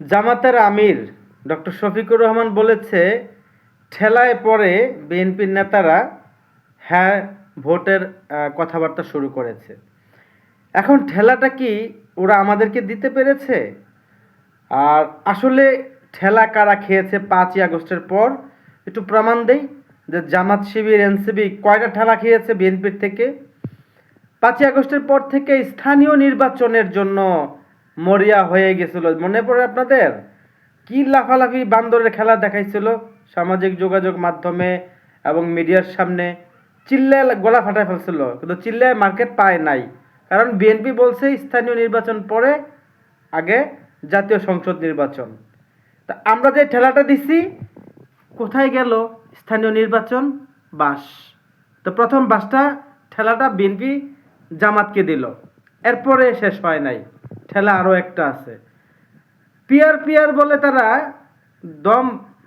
জামাতের আমির ডক্টর শফিকুর রহমান বলেছে, ঠেলায় পরে বিএনপির নেতারা হ্যাঁ ভোটের কথাবার্তা শুরু করেছে। এখন ঠেলাটা কি ওরা আমাদেরকে দিতে পেরেছে? আর আসলে ঠেলা কারা খেয়েছে পাঁচই আগস্টের পর? একটু প্রমাণ দেই যে জামাত শিবির এনসিবি কয়টা ঠেলা খেয়েছে বিএনপির থেকে? পাঁচই আগস্টের পর থেকে স্থানীয় নির্বাচনের জন্য মরিয়া হয়ে গেছিল। মনে পড়ে আপনাদের? কি লাফালাফি বান্দরের খেলা দেখাইছিল? সামাজিক যোগাযোগ মাধ্যমে এবং মিডিয়ার সামনে। চিল্লে গলা ফাটায় ফেলছিল, কিন্তু চিল্লে মার্কেট পায় নাই। কারণ বিএনপি বলছে স্থানীয় নির্বাচন পরে আগে জাতীয় সংসদ নির্বাচন। তা আমরা যে ঠেলাটা দিছি, কোথায় গেল স্থানীয় নির্বাচন? বাস। তো প্রথম বাসটা ঠেলাটা বিএনপি জামাতকে দিল। এরপরে শেষ হয় নাই। ঠেলা আরও একটা আছে। পিয়ার পিয়ার বলে তারা দম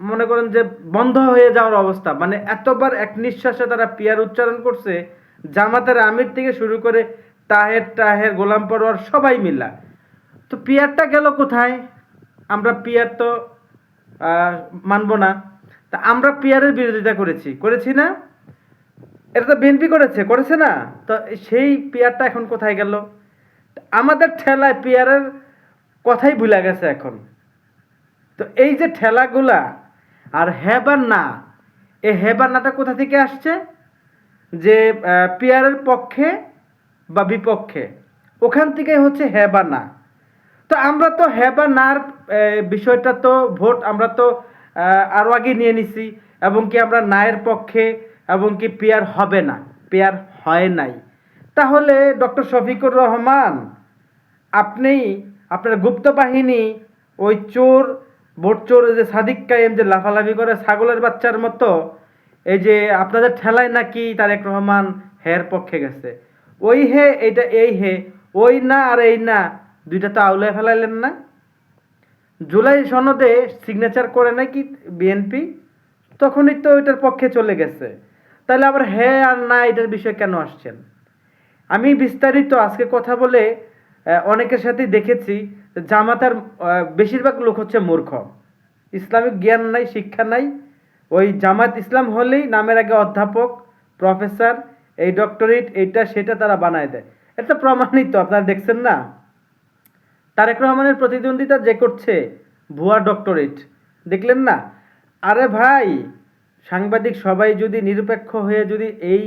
মনে করেন যে বন্ধ হয়ে যাওয়ার অবস্থা। মানে এতবার এক নিঃশ্বাসে তারা পিয়ার উচ্চারণ করছে, জামাতের আমির থেকে শুরু করে তাহের টাহের গোলাম পরোয়ার সবাই মিলা। তো পিয়ারটা গেল কোথায়? আমরা পিয়ার তো মানবো না। তা আমরা পিয়ারের বিরোধিতা করেছি। করেছি না? এটা তো বিএনপি করেছে করেছে না? তো সেই পিয়ারটা এখন কোথায় গেল? আমাদের ঠেলায় পেয়ারের কথাই ভুলে গেছে এখন। তো এই যে ঠেলাগুলা আর হেবার না এই হেবার নাটা কোথা থেকে আসছে? যে পেয়ারের পক্ষে বা বিপক্ষে। ওখান থেকে হচ্ছে হেবা না। তো আমরা তো হ্যাঁ নার বিষয়টা তো ভোট আমরা তো আহ, আরও আগে নিয়ে নিছি এবং কি আমরা নায়ের পক্ষে এবং কি পেয়ার হবে না পেয়ার হয় নাই। তাহলে ডক্টর শফিকুর রহমান, আপনি আপনার গুপ্ত বাহিনী, ওই চোর ভোট চোর যে সাদিক কায়েম যে লাফালাফি করে ছাগলের বাচ্চার মতো, এই যে আপনাদের ঠেলায় নাকি তারেক রহমান হের পক্ষে গেছে? ওই হে, এইটা এই হে, ওই না আর এই না, দুইটা তো আউলায় ফেলাইলেন না? জুলাই সনদে সিগনেচার করে নাকি বিএনপি? তখনই তো ওইটার পক্ষে চলে গেছে। তাহলে আবার হ্যাঁ আর না, এটার বিষয়ে কেন আসছেন? আমি বিস্তারিত আজকে কথা বলে অনেকের সাথেই দেখেছি জামাতার বেশিরভাগ লোক হচ্ছে মূর্খ। ইসলামিক জ্ঞান নাই, শিক্ষা নাই। ওই জামাত ইসলাম হলেই নামের আগে অধ্যাপক, প্রফেসর, এই ডক্টরেট, এইটা, সেটা তারা বানায় দেয়। এটা প্রমাণিত, আপনারা দেখছেন না? তারেক রহমানের প্রতিদ্বন্দ্বিতা যে করছে, ভুয়া ডক্টরেট। দেখলেন না? আরে ভাই সাংবাদিক সবাই যদি নিরপেক্ষ হয়ে যদি এই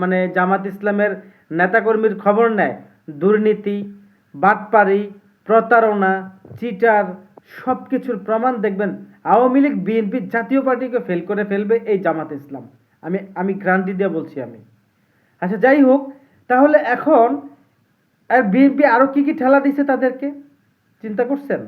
মানে জামাত ইসলামের নেতাকর্মীর খবর নেয়, দুর্নীতি, বাটপারি, প্রতারণা, চিটার সব কিছুর প্রমাণ দেখবেন আওয়ামী লীগ, বিএনপি জাতীয় পার্টিকে ফেল করে ফেলবে এই জামাত ইসলাম। আমি আমি গ্রান্টি দিয়ে বলছি আমি। আচ্ছা যাই হোক, তাহলে এখন আর বিএনপি আরও কি কি ঠেলা দিছে তাদেরকে? চিন্তা করছেন?